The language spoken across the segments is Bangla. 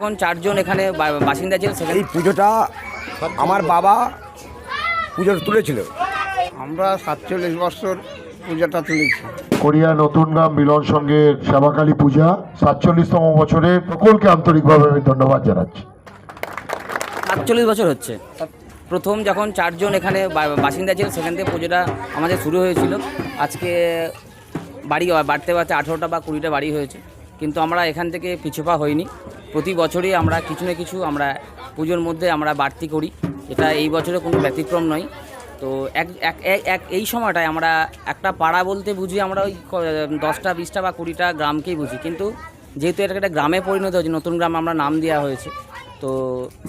এখন চারজন এখানে বাসিন্দা ছিল সেখানে এই পুজোটা আমার বাবা পুজো তুলেছিল। আমরা সাতচল্লিশ বছর পূজাটা তুলেছি। কোরিয়া নতুন গ্রাম মিলন সঙ্গে শ্যামাকালী পূজা সাতচল্লিশতম বছরের সকলকে আন্তরিকভাবে আমি ধন্যবাদ জানাচ্ছি। সাতচল্লিশ বছর হচ্ছে। প্রথম যখন চারজন এখানে বাসিন্দা ছিল সেখান থেকে পুজোটা আমাদের শুরু হয়েছিল। আজকে বাড়ি বাড়তে বাড়তে আঠেরোটা বা কুড়িটা বাড়ি হয়েছে। কিন্তু আমরা এখান থেকে পিছুপা হইনি। প্রতি বছরই আমরা কিছু না কিছু আমরা পুজোর মধ্যে আমরা বাড়তি করি। এটা এই বছরে কোনো ব্যতিক্রম নয়। তো এক এক এই সময়টায় আমরা একটা পাড়া বলতে বুঝি আমরা ওই দশটা, বিশটা বা কুড়িটা গ্রামকেই বুঝি। কিন্তু যেহেতু এটা একটা গ্রামে পরিণত হয়েছে, নতুন গ্রাম আমরা নাম দেওয়া হয়েছে তো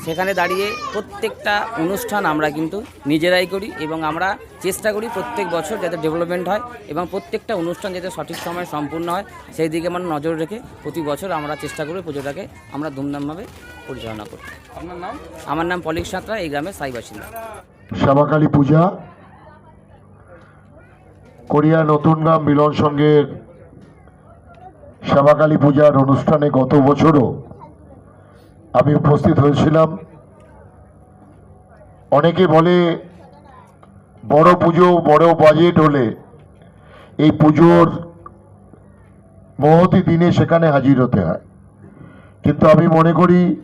সেখানে দাঁড়িয়ে প্রত্যেকটা অনুষ্ঠান আমরা কিন্তু নিজেরাই করি এবং আমরা চেষ্টা করি প্রত্যেক বছর যাতে ডেভেলপমেন্ট হয় এবং প্রত্যেকটা অনুষ্ঠান যাতে সঠিক সময়ে সম্পূর্ণ হয় সেই দিকে আমরা নজর রেখে প্রতি বছর আমরা চেষ্টা করি পুজোটাকে আমরা ধুমধামভাবে পরিচালনা করি আপনার নাম? আমার নাম পলিক সাঁতরা এই গ্রামের সাই বাসিন্দা। শ্যামাকালী পূজা কোরিয়া নতুন গ্রাম মিলন সঙ্গের শ্যামাকালী পূজার অনুষ্ঠানে গত বছরও আমি উপস্থিত হয়েছিলাম। অনেকে বলে, বড় পুজো, বড় বাজেট হলে এই পুজোর মহতি দিনে সেখানে হাজির হতে হয়। কিন্তু আমি মনে করি,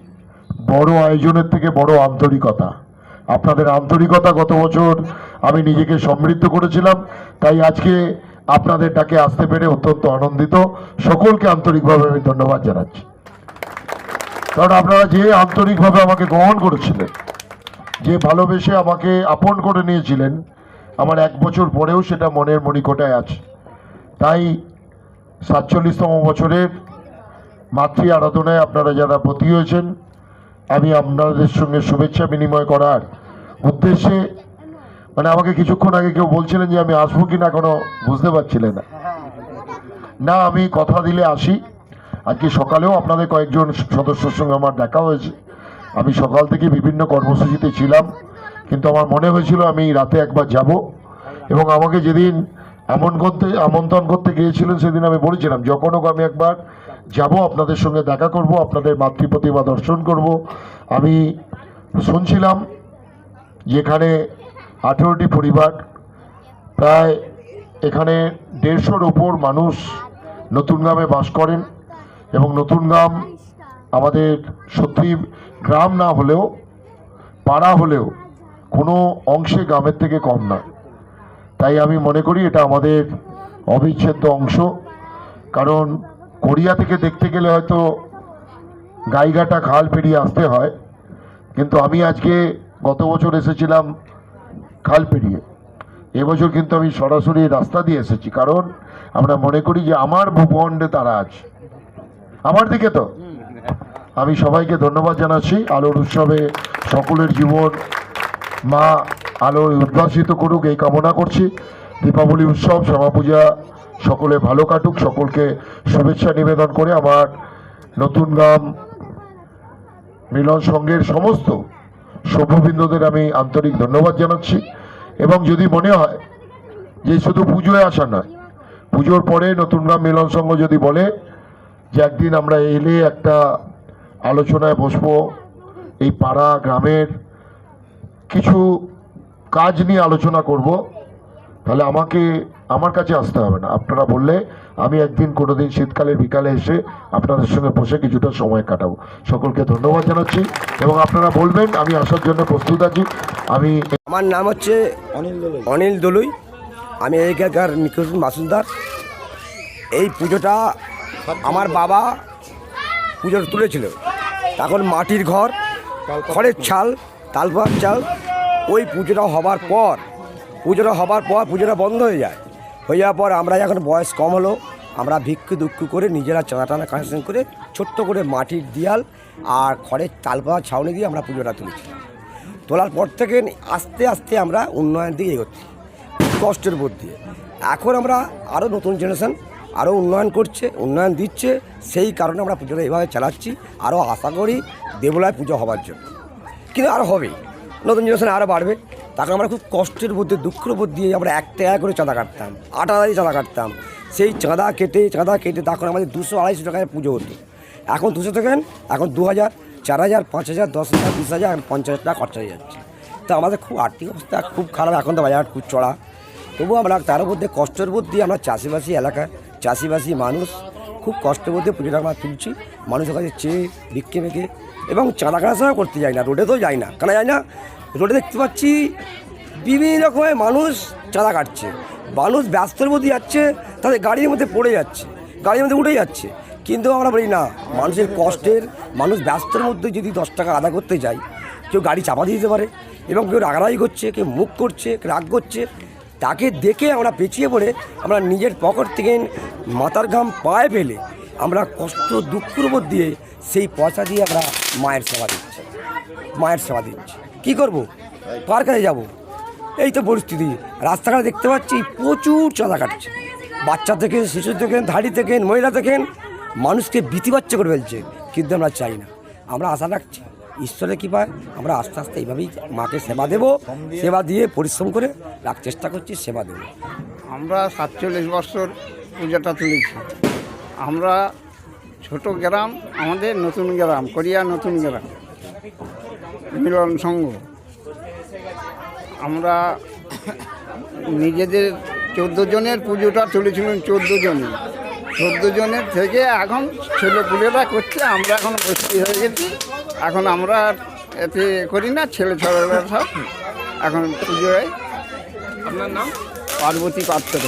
বড় আয়োজনের থেকে বড় আন্তরিকতা। আপনাদের আন্তরিকতা গত বছর আমি নিজেকে সমৃদ্ধ করেছিলাম, তাই আজকে আপনাদের ডাকে আসতে পেরে অত্যন্ত আনন্দিত। সকলকে আন্তরিকভাবে আমি ধন্যবাদ জানাচ্ছি। কারণ আপনারা যে আন্তরিকভাবে আমাকে গ্রহণ করেছিলেন, যে ভালোবেসে আমাকে আপন করে নিয়েছিলেন, আমার এক বছর পরেও সেটা মনের মণিকোটায় আছে। তাই সাতচল্লিশতম বছরের মাতৃ আরাধনায় আপনারা যারা ব্রতী হয়েছেন, আমি আপনাদের সঙ্গে শুভেচ্ছা বিনিময় করার উদ্দেশ্যে মানে আমাকে কিছুক্ষণ আগে কেউ বলছিলেন যে আমি আসব কি না কোনো বুঝতে পারছিলেন না। না, আমি কথা দিলে আসি। আজকে সকালেও আপনাদের কয়েকজন সদস্যর সঙ্গে আমার দেখা হয়েছে। আমি সকাল থেকে বিভিন্ন কর্মসূচিতে ছিলাম, কিন্তু আমার মনে হয়েছিল আমি রাতে একবার যাব এবং আমাকে যেদিন আমন করতে, আমন্ত্রণ করতে গিয়েছিলেন সেদিন আমি বলেছিলাম যখন হোক আমি একবার যাব, আপনাদের সঙ্গে দেখা করব, আপনাদের মাতৃপ্রতিমা দর্শন করব। আমি শুনছিলাম যেখানে আঠেরোটি পরিবার, প্রায় এখানে দেড়শোর ওপর মানুষ নতুন গ্রামে বাস করেন। এবং নতুন গ্রাম আমাদের সত্যি গ্রাম না হলেও, পাড়া হলেও কোনো অংশে গ্রামের থেকে কম নয় তাই আমি মনে করি এটা আমাদের অবিচ্ছেদ্য অংশ। কারণ কোরিয়া থেকে দেখতে গেলে হয়তো গাইঘাটা খাল পেরিয়ে আসতে হয়, কিন্তু আমি আজকে গত বছর এসেছিলাম খাল পেরিয়ে। এবছর কিন্তু আমি সরাসরি রাস্তা দিয়ে এসেছি। কারণ আমরা মনে করি যে আমার ভূখণ্ডে তারা আছে। আমার দিকে তো। আমি সবাইকে ধন্যবাদ জানাচ্ছি। আলোর উৎসবে সকলের জীবন, মা আলো উদ্ভাসিত করুক এই কামনা করছি। দীপাবলি উৎসব, শ্যামা পূজা, সকলে ভালো কাটুক, সকলকে শুভেচ্ছা নিবেদন করে আমার নতুন গ্রাম মিলন সংঘের সমস্ত সভ্যবৃন্দদের আমি আন্তরিক ধন্যবাদ জানাচ্ছি। এবং যদি মনে হয় যে শুধু পুজোয় আসা নয়, পুজোর পরে নতুন গ্রাম মিলন সংঘ যদি বলে যে একদিন আমরা এলে একটা আলোচনায় বসবো এই পাড়া গ্রামের কিছু কাজ নিয়ে আলোচনা করব। তাহলে আমাকে আমার কাছে আসতে হবে না। আপনারা বললে আমি একদিন কোনো দিন শীতকালের বিকালে এসে আপনাদের সঙ্গে বসে কিছুটা সময় কাটাবো। সকলকে ধন্যবাদ জানাচ্ছি এবং আপনারা বলবেন আমি আসার জন্য প্রস্তুত আছি। আমি আমার নাম হচ্ছে অনিল দলুই। আমি এখানকার বাসিন্দার এই পুজোটা আমার বাবা পুজো তুলেছিল। তখন মাটির ঘর, খড়ের ছাল তালপাত চাল, ওই পুজোটা হবার পর, পুজোটা হবার পর পুজোটা বন্ধ হয়ে যায়। হয়ে যাওয়ার পর আমরা যখন বয়স কম হলো, আমরা ভিক্ষু দুঃখ করে নিজেরা চাঁদা টানা কানেকশন করে ছোট্ট করে মাটির দিয়াল আর খড়ের তালপাত ছাউনি দিয়ে আমরা পুজোটা তুলেছি তোলার পর থেকে আস্তে আস্তে আমরা উন্নয়নের দিকে এগোচ্ছি, কষ্টের উপর দিয়ে। এখন আমরা আরও নতুন জেনারেশন আরও উন্নয়ন করছে, উন্নয়ন দিচ্ছে, সেই কারণে আমরা পুজোটা এইভাবে চালাচ্ছি। আরও আশা করি দেবলায় পুজো হবার জন্য। কিন্তু আরও হবে, নতুন জেনারেশন আরও বাড়বে। তাকে আমরা খুব কষ্টের মধ্যে, দুঃখের উপর দিয়ে আমরা এক টাকা করে চাঁদা কাটতাম, আটা দিয়ে চাঁদা কাটতাম। সেই চাঁদা কেটে চাঁদা কেটে তখন আমাদের দুশো আড়াইশো টাকায় পুজো হতো। এখন দুশো থেকে এখন দু হাজার, চার হাজার, পাঁচ হাজার, দশ হাজার, বিশ হাজার পঞ্চাশ টাকা খরচা হয়ে যাচ্ছে। তো আমাদের খুব আর্থিক অবস্থা খুব খারাপ। এখন তো বাজার খুব চড়া। তবুও আমরা তার মধ্যে কষ্টের মধ্যে আমরা চাষিবাসী এলাকায় চাষিবাসী মানুষ খুব কষ্টের মধ্যে পুজোটা আমরা তুলছি। মানুষের কাছে চেয়ে ভিক্ষে মেখে এবং চাঁদা কাটা করতে যাই না, রোডে তো যাই না। কেন যাই না? রোডে দেখতে পাচ্ছি বিভিন্ন রকমের মানুষ চাঁদা কাটছে। মানুষ ব্যস্তর মধ্যে যাচ্ছে, তাদের গাড়ির মধ্যে পড়ে যাচ্ছে, গাড়ির মধ্যে উঠে যাচ্ছে। কিন্তু আমরা বলি না, মানুষের কষ্টের, মানুষ ব্যস্তর মধ্যে যদি দশ টাকা আদা করতে যায়, কেউ গাড়ি চাপা দিতে পারে এবং কেউ রাগারাগি করছে, কেউ মুখ করছে রাগ করছে তাকে দেখে আমরা পেছিয়ে পড়ে আমরা নিজের পকেট থেকে মাথার ঘাম পায়ে ফেলে আমরা কষ্ট দুঃখের উপর দিয়ে সেই পয়সা দিয়ে আমরা মায়ের সেবা দিচ্ছি। মায়ের সেবা দিচ্ছি। কী করব? কার কাছে যাব। এই তো পরিস্থিতি। রাস্তাঘাটে দেখতে পাচ্ছি, প্রচুর চাঁদা কাটছে। বাচ্চা থেকে, শিশু থেকে, ধাড়ি থেকে, মহিলা থেকে মানুষকে ভীতিবাচ্চ করে ফেলছে, কিন্তু আমরা চাই না। আমরা আশা রাখছি ঈশ্বরের কৃপায় আমরা আস্তে আস্তে এইভাবেই মাকে সেবা দেব। সেবা দিয়ে পরিশ্রম করে রাখ, চেষ্টা করছি সেবা দেবো। আমরা সাতচল্লিশ বছর পূজাটা তুলেছি। আমরা ছোট গ্রাম, আমাদের নতুন গ্রাম, করিয়া নতুন গ্রাম, মিলন সংঘ। আমরা নিজেদের চোদ্দ জনের পুজোটা তুলেছিলাম চোদ্দ জনে। চোদ্দ জনের থেকে এখন ছেলেপুলেরা করছে আমরা এখন ভর্তি হয়ে গেছি। এখন আমরা এতে করি না ছেলে ছেলেরা সব। এখন পুজোয়। আপনার নাম? পার্বতী পাত্র।